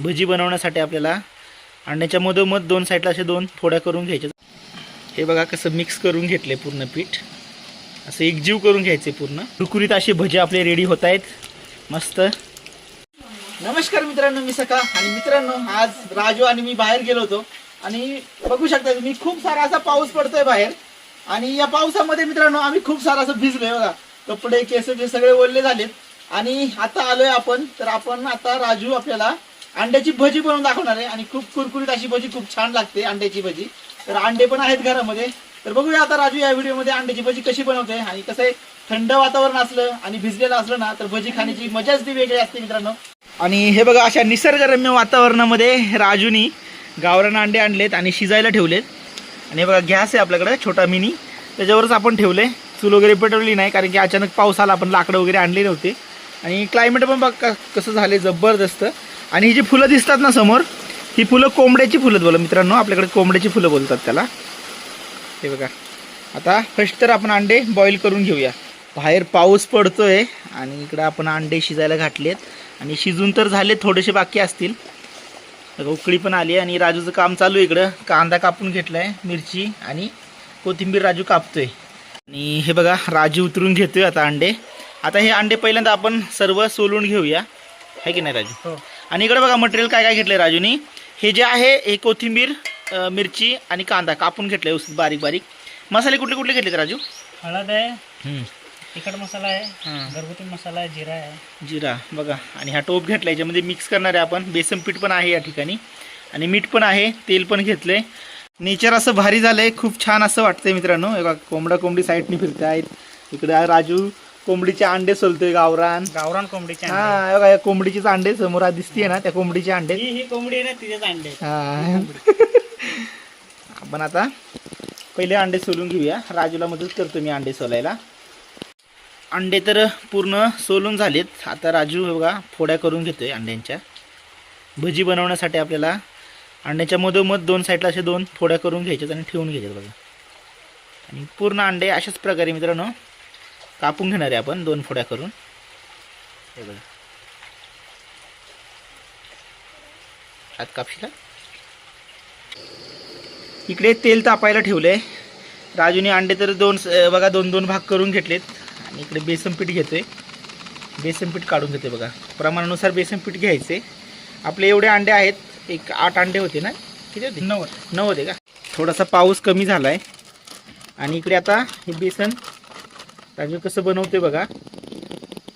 भजी बनवण्यासाठी आपल्याला अंड्याच्या मधोमध दोन साईडला असे दोन फोड्या करून घ्यायचे हे बघा कसं मिक्स करून घेतले पूर्ण पीठ. असं एकजीव करून घ्यायचे पूर्ण. कुरकुरीत असे भजी आपले रेडी होत आहेत. मस्त. नमस्कार मित्रांनो मी सका आणि मित्रांनो आज राजू आणि मी बाहेर गेलो होतो. आणि बघू शकता तुम्ही खूप सारा असा पाऊस पडतोय बाहेर. आणि या पावसामध्ये मित्रांनो आम्ही खूप सारा असं भिजलोय बघा. कपडे केस सगळे ओलले झालेत. आणि आता आलोय आपण. तर आपण आता राजू आपल्याला अंड्याची भजी बनवून दाखवणार आहे. आणि खूप कुरकुरीत अशी भजी खूप छान लागते अंड्याची भजी. तर अंडे पण आहेत घरामध्ये. तर बघूया आता राजू या व्हिडिओमध्ये अंड्याची भजी कशी बनवते आणि कसं आहे थंड वातावरण असलं आणि भिजलेलं असलं ना तर भजी खाण्याची मजाच ती वेगळी असते मित्रांनो. आणि हे बघा अशा निसर्गरम्य वातावरणामध्ये राजूनी गावरान अंडे आणलेत आणि शिजायला ठेवलेत. आणि हे बघा गॅस आहे आपल्याकडे छोटा मिनी. त्याच्यावरच आपण ठेवले. चूल वगैरे पेटवली नाही कारण की अचानक पाऊस आला आपण लाकडं वगैरे आणले नव्हते. आणि क्लायमेट पण बघ कसं झाले जबरदस्त. आणि ही जी फुलं दिसतात ना समोर ही फुलं कोंबड्याची फुलं बोला मित्रांनो आपल्याकडे कोंबड्याची फुलं बोलतात त्याला. हे बघा. आता फर्स्ट तर आपण अंडे बॉईल करून घेऊया. बाहेर पाऊस पडतोय आणि इकडं आपण अंडे शिजायला घातलेत. आणि शिजून तर झाले थोडेसे बाकी असतील. उकळी पण आली आहे आणि राजूचं काम चालू आहे इकडं. कांदा कापून घेतलाय मिरची आणि कोथिंबीर राजू कापतोय. आणि हे बघा राजू उतरून घेतोय आता अंडे. आता हे अंडे पहिल्यांदा आपण सर्व सोलून घेऊया. आहे की नाही राजू? हो. आणि इकडे बघा मटेरियल काय काय घेतलंय राजूनी. हे जे आहे हे कोथिंबीर मिरची आणि कांदा कापून घेतलाय व्यवस्थित बारीक बारीक मसाले कुठले कुठले घेतलेत राजू? हळद आहे. तिखट मसाला आहे हां. घरगुती मसाला आहे जिरा आहे. जिरा बघा. आणि हा टोप घेतला याच्यामध्ये मिक्स करणार आहे आपण. बेसन पीठ पण आहे या ठिकाणी. आणि मीठ पण आहे तेल पण घेतलंय. नेचर असं भारी झालंय खूप छान असं वाटतंय मित्रांनो. बघा कोंबडा कोंबडी साईडनी फिरते आहेत इकडे राजू कोंबडीचे अंडे सोलतोय गावरान. गावरान कोंबडीचे अंडे. हा हे बघा या कोंबडीचेच अंडे समोर आज दिसतीये ना त्या कोंबडीचे अंडे. ही ही कोंबडी आहे ना तिचेच अंडे. हा. आपण आता पहिले अंडे सोलून घेऊया. राजूला मदत करतो मी अंडे सोलायला. अंडे तर पूर्ण सोलून झालेत. आता राजू हे बघा फोड्या करून घेतोय अंड्यांच्या. भजी बनवण्यासाठी आपल्याला अंड्याच्या मधोमध दोन साईडला असे दोन फोड्या करून घ्यायच्यात आणि ठेवून घ्यायच्यात बघा. आणि पूर्ण अंडे अशाच प्रकारे मित्रांनो कापून घेणार आहे आपण दोन फोड्या करून. हे बघा. हात कापशीला. इकडे तेल तापायला ठेवलंय. राजूने अंडे तर दोन बघा दोन दोन भाग करून घेतलेत. आणि इकडे बेसन पीठ घेतोय. बेसन पीठ काढून घेते बघा. प्रमाणानुसार बेसन पीठ घ्यायचे. आपले एवढे अंडे आहेत एक आठ अंडे होते ना? किती होते? नव्वद. नऊ होते का? थोडासा पाऊस कमी झाला आहे आणि इकडे आता हे बेसन राजू कसं बनवते बघा.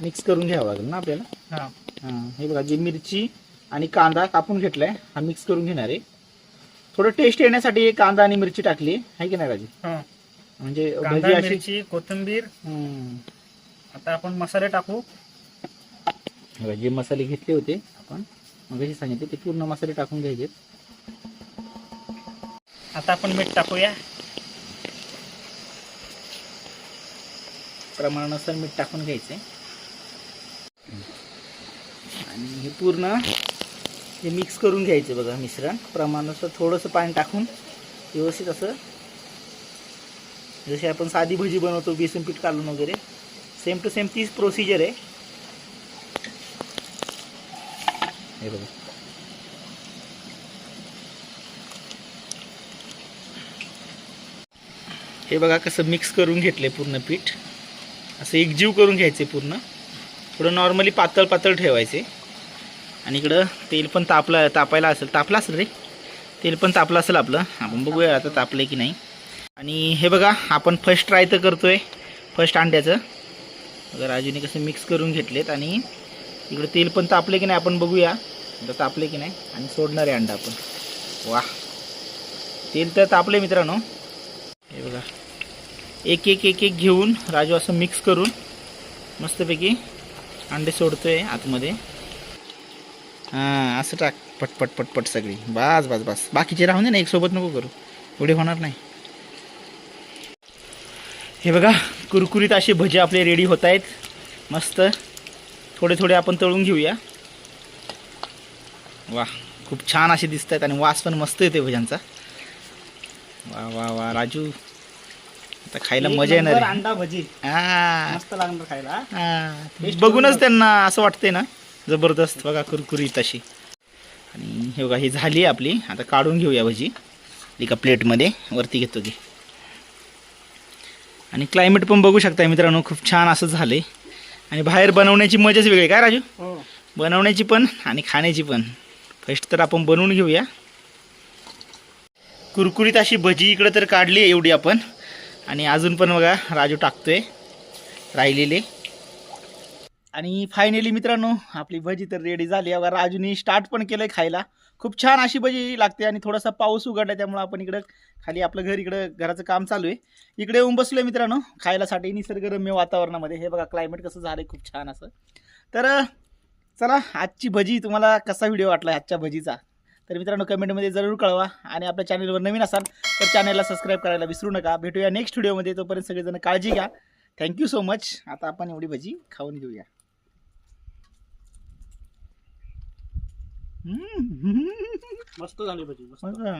मिक्स करून घ्यावं लागेल ना आपल्याला? हा. हां हे बघा जी मिरची आणि कांदा कापून घेतलाय हा मिक्स करून घेणार आहे. थोडं टेस्ट येण्यासाठी कांदा आणि मिरची टाकली आहे की नाही राजू? हा. म्हणजे भजी अशी कोथिंबीर. आता आपण मसाले टाकू. जे मसाले घेतले होते आपण मग सांगितले ते पूर्ण मसाले टाकून घ्यायचे आता आपण मीठ टाकूया. प्रमाणानुसार मीठ टाकून घ्यायचे आणि हे पूर्ण हे मिक्स करून घ्यायचे बघा मिश्रण. प्रमाणानुसार थोडंसं पाणी टाकून व्यवस्थित असं जशी आपण साधी भजी बनवतो बेसन पीठ काढून वगैरे सेम टू सेम तीच प्रोसिजर आहे. हे बघा. हे बघा कसं मिक्स करून घेतले पूर्ण पीठ. असं एकजीव करून घ्यायचे पूर्ण. थोडं नॉर्मली पातळ पातळ ठेवायचे. आणि इकडं तेल पण तापलं तापायला असेल. तापलं असेल रे. तेल पण तापलं असेल आपलं. आपण बघूया आता तापलं की नाही. आणि हे बघा आपण फर्स्ट ट्राय तर करतोय. फर्स्ट अंड्याचं. बघा राजूने कसं मिक्स करून घेतलेत. आणि इकडं तेल पण तापले की नाही आपण बघूया. आता तापले की नाही. आणि सोडणार आहे अंडा आपण. वा तेल तर तापले मित्रांनो. हे बघा. एक एक एक एक घेऊन राजू असं मिक्स करून मस्तपैकी अंडे सोडतोय आतमध्ये. हां असं टाक. पटपट पटपट सगळी. बस बस बस. बाकीचे राहून दे ना एक सोबत नको करू. एवढे होणार नाही. हे बघा कुरकुरीत असे भजे आपले रेडी होत आहेत. मस्त. थोडे थोडे आपण तळून घेऊया. वा खूप छान असे दिसत आहेत आणि वास पण मस्त येते भज्यांचा. वा वा वा राजू आता खायला मजा येणार आहे. अंडा भजी. हा, मस्त लागणार खायला. हा. बघूनच त्यांना असं वाटतंय ना जबरदस्त बघा कुरकुरीत अशी. आणि हे बघा ही झाली आहे आपली. आता काढून घेऊया भजी. एका प्लेटमध्ये वरती घेतो की. आणि क्लायमेट पण बघू शकता मित्रांनो खूप छान असं झालं आणि बाहेर बनवण्याची मजाच वेगळी काय राजू? हो. बनवण्याची पण आणि खाण्याची पण. फर्स्ट तर आपण बनवून घेऊया. कुरकुरीत अशी भजी इकडं तर काढली आहे एवढी आपण. आणि अजून पण बघा राजू टाकतोय राहिलेले. आणि फायनली मित्रांनो आपली भजी तर रेडी झाली. आहे बघा राजूनी स्टार्ट पण केलंय खायला. खूप छान अशी भजी लागते आणि थोडासा पाऊस उघडला त्यामुळं आपण इकडं खाली आपलं घर इकडं घराचं काम चालू आहे. इकडे येऊन बसलोय मित्रांनो खायलासाठी निसर्गरम्य वातावरणामध्ये. हे बघा क्लायमेट कसं झालंय खूप छान असं. तर चला आजची भजी तुम्हाला कसा व्हिडिओ वाटला आजच्या भजीचा? तर मित्रांनो कमेंटमध्ये जरूर कळवा आणि आपल्या चॅनलवर नवीन असाल तर चॅनलला सबस्क्राईब करायला विसरू नका. भेटूया नेक्स्ट व्हिडिओमध्ये तोपर्यंत सगळेजण काळजी घ्या. थँक्यू सो मच आता आपण एवढी भजी खाऊन घेऊया. मस्त झाली भजी मस्त.